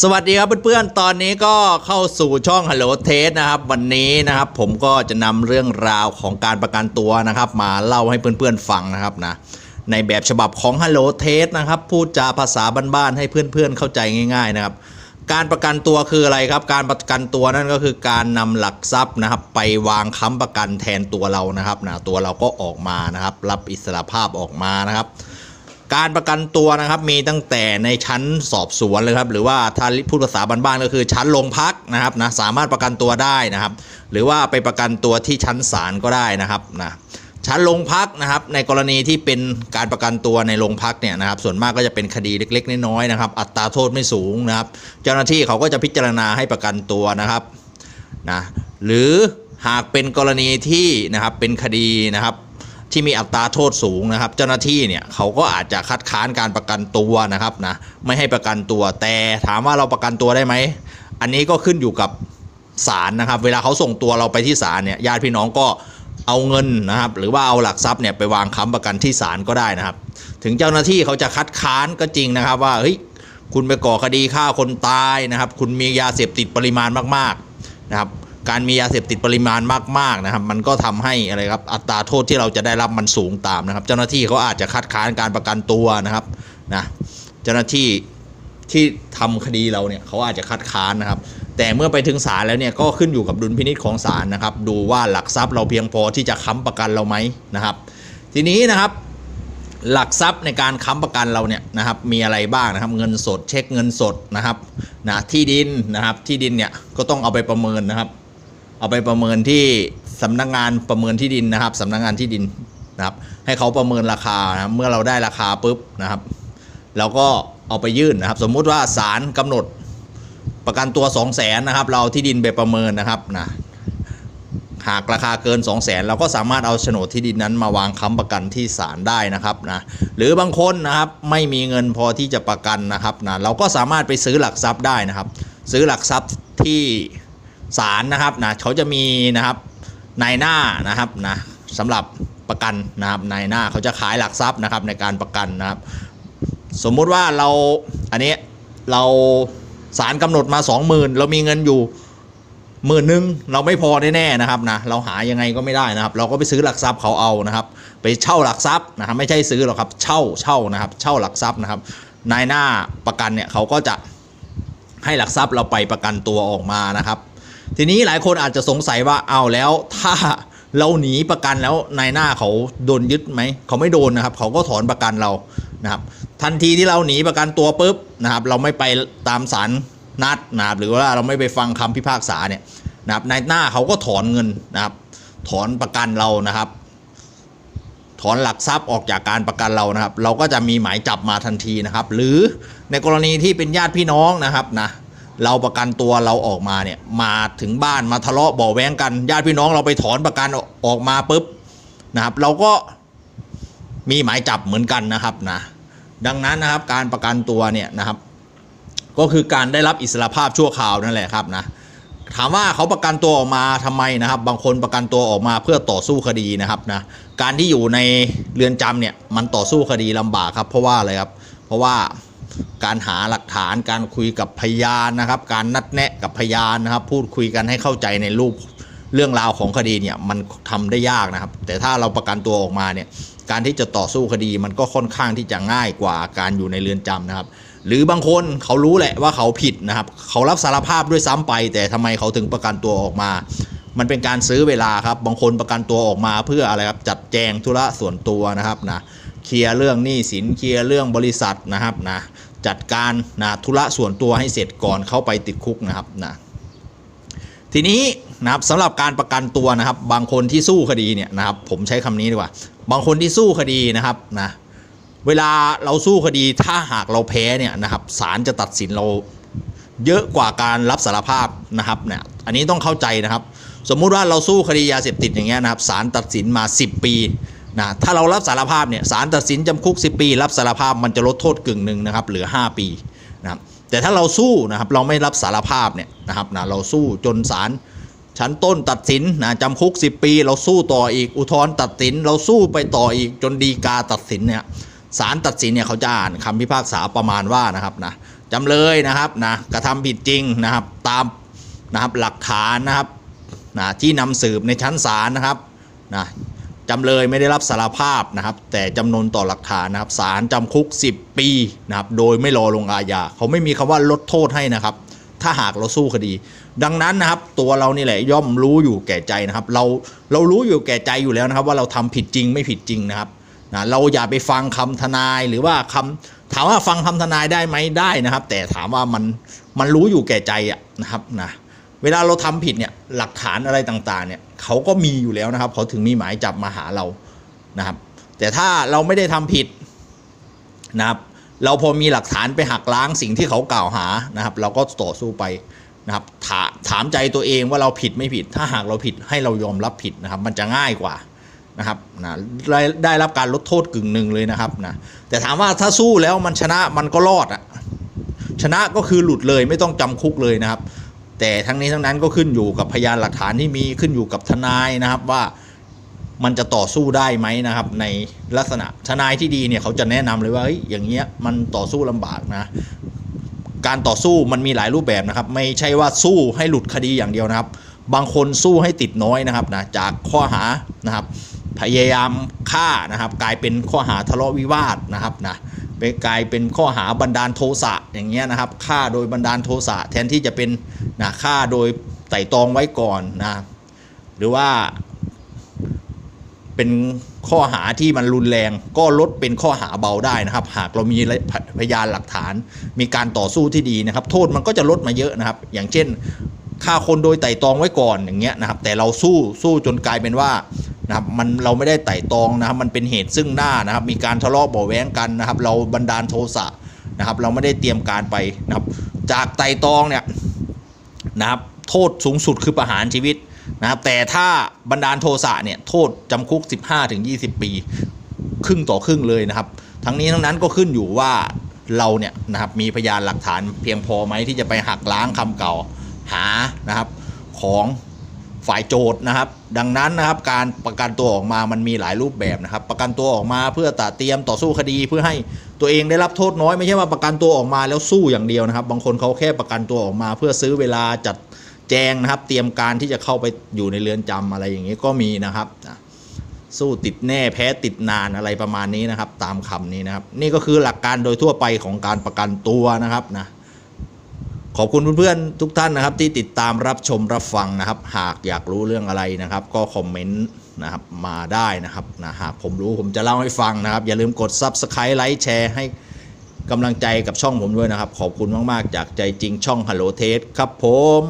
สวัสดีครับเพื่อนๆ ตอนนี้ก็เข้าสู่ช่อง Hello t e s t นะครับ วันนี้นะครับผมก็จะนำเรื่องราวของการประกันตัวนะครับ มาเล่าให้เพื่อนๆฟังนะครับนะในแบบฉบับของ Hello t e s t นะครับพูดจาภาษาบ้านๆให้เพื่อนๆเข้าใจง่าย ๆนะครับ การประกันตัวคืออะไรครับ การประกันตัวนั่นก็คือการนำหลักทรัพย์นะครับ ไปวางค้ำประกันแทนตัวเรานะครับนะตัวเราก็ออกมานะครับ รับอิสรภาพออกมานะครับ การประกันตัวนะครับมีตั้งแต่ในชั้นสอบสวนเลยครับหรือว่าถ้าพูดภาษาบ้านๆก็คือชั้นโรงพักนะครับนะสามารถประกันตัวได้นะครับ หรือว่าไปประกันตัวที่ชั้นศาลก็ได้นะครับนะชั้นโรงพักนะครับในกรณีที่เป็นการประกันตัวในโรงพักเนี่ยนะครับส่วนมากก็จะเป็นคดีเล็กๆน้อยๆนะครับ อัตราโทษไม่สูงนะครับ เจ้าหน้าที่เขาก็จะพิจารณาให้ประกันตัวนะครับนะหรือหากเป็นกรณีที่นะครับเป็นคดีนะครับ ที่มีอัตราโทษสูงนะครับ เจ้าหน้าที่เนี่ยเขาก็อาจจะคัดค้านการประกันตัวนะครับนะไม่ให้ประกันตัวแต่ถามว่าเราประกันตัวได้ไหมอันนี้ก็ขึ้นอยู่กับศาลนะครับ เวลาเขาส่งตัวเราไปที่ศาลเนี่ยญาติพี่น้องก็เอาเงินนะครับ หรือว่าเอาหลักทรัพย์เนี่ยไปวางค้ำประกันที่ศาลก็ได้นะครับ ถึงเจ้าหน้าที่เขาจะคัดค้านก็จริงนะครับ ว่าเฮ้ยคุณไปก่อคดีฆ่าคนตายนะครับ คุณมียาเสพติดปริมาณมากๆนะครับ การมียาเสพติดปริมาณมากๆนะครับ มันก็ทำให้อะไรครับอัตราโทษที่เราจะได้รับมันสูงตามนะครับ เจ้าหน้าที่เขาอาจจะคัดค้านการประกันตัวนะครับนะเจ้าหน้าที่ที่ทำคดีเราเนี่ยเขาอาจจะคัดค้านนะครับ แต่เมื่อไปถึงศาลแล้วเนี่ยก็ขึ้นอยู่กับดุลพินิจของศาลนะครับ ดูว่าหลักทรัพย์เราเพียงพอที่จะค้ำประกันเราไหมนะครับ ทีนี้นะครับหลักทรัพย์ในการค้ำประกันเราเนี่ยนะครับมีอะไรบ้างนะครับ เงินสดเช็คเงินสดนะครับนะที่ดินนะครับที่ดินเนี่ยก็ต้องเอาไปประเมินนะครับ เอาไปประเมินที่สำนักงานประเมินที่ดินนะครับสำนักงานที่ดินนะครับ ให้เขาประเมินราคานะเมื่อเราได้ราคาปุ๊บนะครับเราก็เอาไปยื่นนะครับ สมมุติว่าศาลกำหนดประกันตัว2 0 0แสนนะครับ เราเอาที่ดินไปประเมินนะครับนะหากราคาเกิน 2 0 0แสนเราก็สามารถเอาโฉนดที่ดินนั้นมาวางค้ำประกันที่ศาลได้นะครับนะหรือบางคนนะครับไม่มีเงินพอที่จะประกันนะครับนะเราก็สามารถไปซื้อหลักทรัพย์ได้นะครับ ซื้อหลักทรัพย์ที่ ศาลนะครับนะเขาจะมีนะครับนายหน้านะครับนะสำหรับประกันนะครับนายหน้าเขาจะขายหลักทรัพย์นะครับในการประกันนะครับ สมมุติว่าเราอันนี้เราศาลกำหนดมา 20,000 เรามีเงินอยู่หมื่นหนึ่งเราไม่พอแน่ๆนะครับนะเราหายังไงก็ไม่ได้นะครับ เราก็ไปซื้อหลักทรัพย์เขาเอานะครับ ไปเช่าหลักทรัพย์นะครับไม่ใช่ซื้อหรอกครับเช่าเช่านะครับ เช่าหลักทรัพย์นะครับ นายหน้าประกันเนี่ยเขาก็จะให้หลักทรัพย์เราไปประกันตัวออกมานะครับ ทีนี้หลายคนอาจจะสงสัยว่าเอาแล้วถ้าเราหนีประกันแล้วนายหน้าเขาโดนยึดไหมเขาไม่โดนนะครับ เขาก็ถอนประกันเรานะครับ ทันทีที่เราหนีประกันตัวปุ๊บนะครับ เราไม่ไปตามศาลนัดนะครับหรือว่าเราไม่ไปฟังคำพิพากษาเนี่ยนะครับนายหน้าเขาก็ถอนเงินนะครับ ถอนประกันเรานะครับ ถอนหลักทรัพย์ออกจากการประกันเรานะครับ เราก็จะมีหมายจับมาทันทีนะครับ หรือในกรณีที่เป็นญาติพี่น้องนะครับนะ เราประกันตัวเราออกมาเนี่ยมาถึงบ้านมาทะเลาะบาะแว้งกันญาติพี่น้องเราไปถอนประกันออกมาปุ๊บนะครับเราก็มีหมายจับเหมือนกันนะครับนะดังนั้นนะครับการประกันตัวเนี่ยนะครับ ก็คือการได้รับอิสรภาพชั่วคราวนั่นแหละครับนะถามว่าเขาประกันตัวออกมาทำไมนะครับ บางคนประกันตัวออกมาเพื่อต่อสู้คดีนะครับนะการที่อยู่ในเรือนจำเนี่ยมันต่อสู้คดีลำบากครับ เพราะว่าอะไรครับ เพราะว่า การหาหลักฐานการคุยกับพยานนะครับ การนัดแนะกับพยานนะครับ พูดคุยกันให้เข้าใจในรูปเรื่องราวของคดีเนี่ยมันทำได้ยากนะครับ แต่ถ้าเราประกันตัวออกมาเนี่ยการที่จะต่อสู้คดีมันก็ค่อนข้างที่จะง่ายกว่าการอยู่ในเรือนจำนะครับ หรือบางคนเขารู้แหละว่าเขาผิดนะครับ เขารับสารภาพด้วยซ้ำไป แต่ทำไมเขาถึงประกันตัวออกมา มันเป็นการซื้อเวลาครับ บางคนประกันตัวออกมาเพื่ออะไรครับจัดแจงธุระส่วนตัวนะครับนะเคลียร์เรื่องหนี้สินเคลียร์เรื่องบริษัทนะครับนะ จัดการนะธุระส่วนตัวให้เสร็จก่อนเข้าไปติดคุกนะครับนะทีนี้นะครับสำหรับการประกันตัวนะครับ บางคนที่สู้คดีเนี่ยนะครับ ผมใช้คำนี้ดีกว่า บางคนที่สู้คดีนะครับนะเวลาเราสู้คดีถ้าหากเราแพ้เนี่ยนะครับศาลจะตัดสินเราเยอะกว่าการรับสารภาพนะครับเนี่ยอันนี้ต้องเข้าใจนะครับ สมมุติว่าเราสู้คดียาเสพติดอย่างเงี้ยนะครับศาลตัดสินมา 10 ปี นะถ้าเรารับสารภาพเนี่ยศาลตัดสินจำคุก 10 ปี รับสารภาพมันจะลดโทษกึ่งหนึ่งนะครับเหลือ 5 ปีนะครับแต่ถ้าเราสู้นะครับเราไม่รับสารภาพเนี่ยนะครับนะเราสู้จนศาลชั้นต้นตัดสินนะจำคุก 10 ปี เราสู้ต่ออีกอุทธรณ์ตัดสิน เราสู้ไปต่ออีกจนดีกาตัดสินเนี่ยศาลตัดสินเนี่ยเขาจะอ่านคำพิพากษาประมาณว่านะครับนะจจำเลยนะครับนะกระทำผิดจริงนะครับตามนะครับหลักฐานนะครับนะที่นำสืบในชั้นศาลนะครับนะ จำเลยไม่ได้รับสารภาพนะครับ แต่จำนวนต่อหลักฐานนะครับศาลจำคุก 10 ปีนะครับโดยไม่รอลงอาญาเขาไม่มีคำว่าลดโทษให้นะครับ ถ้าหากเราสู้คดี ดังนั้นนะครับ ตัวเรานี่แหละย่อมรู้อยู่แก่ใจนะครับ เราเรารู้อยู่แก่ใจอยู่แล้วนะครับ ว่าเราทำผิดจริงไม่ผิดจริงนะครับนะเราอย่าไปฟังคำทนายหรือว่าคำถามว่าฟังคำทนายได้ไหมได้นะครับ แต่ถามว่ามันมันรู้อยู่แก่ใจอะนะครับนะเวลาเราทำผิดเนี่ยหลักฐานอะไรต่างๆเนี่ย เขาก็มีอยู่แล้วนะครับ เขาถึงมีหมายจับมาหาเรานะครับ แต่ถ้าเราไม่ได้ทำผิดนะครับ เราพอมีหลักฐานไปหักล้างสิ่งที่เขากล่าวหานะครับ เราก็ต่อสู้ไปนะครับถาถามใจตัวเองว่าเราผิดไม่ผิด ถ้าหากเราผิดให้เรายอมรับผิดนะครับ มันจะง่ายกว่านะครับนะได้ได้รับการลดโทษกึ่งหนึ่งเลยนะครับนะแต่ถามว่าถ้าสู้แล้วมันชนะมันก็รอดอะชนะก็คือหลุดเลยไม่ต้องจำคุกเลยนะครับ แต่ทั้งนี้ทั้งนั้นก็ขึ้นอยู่กับพยานหลักฐานที่มีขึ้นอยู่กับทนายนะครับว่ามันจะต่อสู้ได้ไหมนะครับ ในลักษณะทนายที่ดีเนี่ยเขาจะแนะนำเลยว่าเฮ้ยอย่างเงี้ยมันต่อสู้ลำบากนะการต่อสู้มันมีหลายรูปแบบนะครับ ไม่ใช่ว่าสู้ให้หลุดคดีอย่างเดียวนะครับ บางคนสู้ให้ติดน้อยนะครับนะจากข้อหานะครับ พยายามฆ่านะครับ กลายเป็นข้อหาทะเลาะวิวาทนะครับนะ ไปกลายเป็นข้อหาบันดาลโทสะอย่างเงี้ยนะครับฆ่าโดยบันดาลโทสะแทนที่จะเป็นนะฆ่าโดยไต่ตรองไว้ก่อนนะหรือว่าเป็นข้อหาที่มันรุนแรงก็ลดเป็นข้อหาเบาได้นะครับ หากเรามีพยานหลักฐาน มีการต่อสู้ที่ดีนะครับ โทษมันก็จะลดมาเยอะนะครับ อย่างเช่นฆ่าคนโดยไต่ตรองไว้ก่อนอย่างเงี้ยนะครับ แต่เราสู้สู้จนกลายเป็นว่า นะครับมันเราไม่ได้ไต่ตองนะครับมันเป็นเหตุซึ่งหน้านะครับมีการทะเลาะเบาแว้งกันนะครับ เราบันดาลโทสะนะครับ เราไม่ได้เตรียมการไปนะครับจากไต่ตองเนี่ยนะครับโทษสูงสุดคือประหารชีวิตนะครับแต่ถ้าบันดาลโทสะเนี่ยโทษจำคุก 15-20 ปี ครึ่งต่อครึ่งเลยนะครับ ทั้งนี้ทั้งนั้นก็ขึ้นอยู่ว่าเราเนี่ยนะครับมีพยานหลักฐานเพียงพอไหมที่จะไปหักล้างคำเก่าหานะครับของ ฝ่ายโจทย์นะครับ ดังนั้นนะครับการประกันตัวออกมามันมีหลายรูปแบบนะครับ ประกันตัวออกมาเพื่อตัดเตรียมต่อสู้คดีเพื่อให้ตัวเองได้รับโทษน้อยไม่ใช่ว่าประกันตัวออกมาแล้วสู้อย่างเดียวนะครับ บางคนเขาแค่ประกันตัวออกมา เพื่อซื้อเวลาจัดแจงนะครับ เตรียมการที่จะเข้าไปอยู่ในเรือนจำอะไรอย่างนี้ก็มีนะครับสู้ติดแน่แพ้ติดนานอะไรประมาณนี้นะครับ ตามคำนี้นะครับ นี่ก็คือหลักการโดยทั่วไปของการประกันตัวนะครับนะ ขอบคุณเพื่อนๆทุกท่านนะครับ ที่ติดตามรับชมรับฟังนะครับ หากอยากรู้เรื่องอะไรนะครับ ก็คอมเมนต์นะครับมาได้นะครับนะหากผมรู้ผมจะเล่าให้ฟังนะครับ อย่าลืมกด Subscribe ไลค์แชร์ให้กำลังใจกับช่องผมด้วยนะครับ ขอบคุณมาก ๆ จากใจจริงช่อง Hello t a s t ครับผม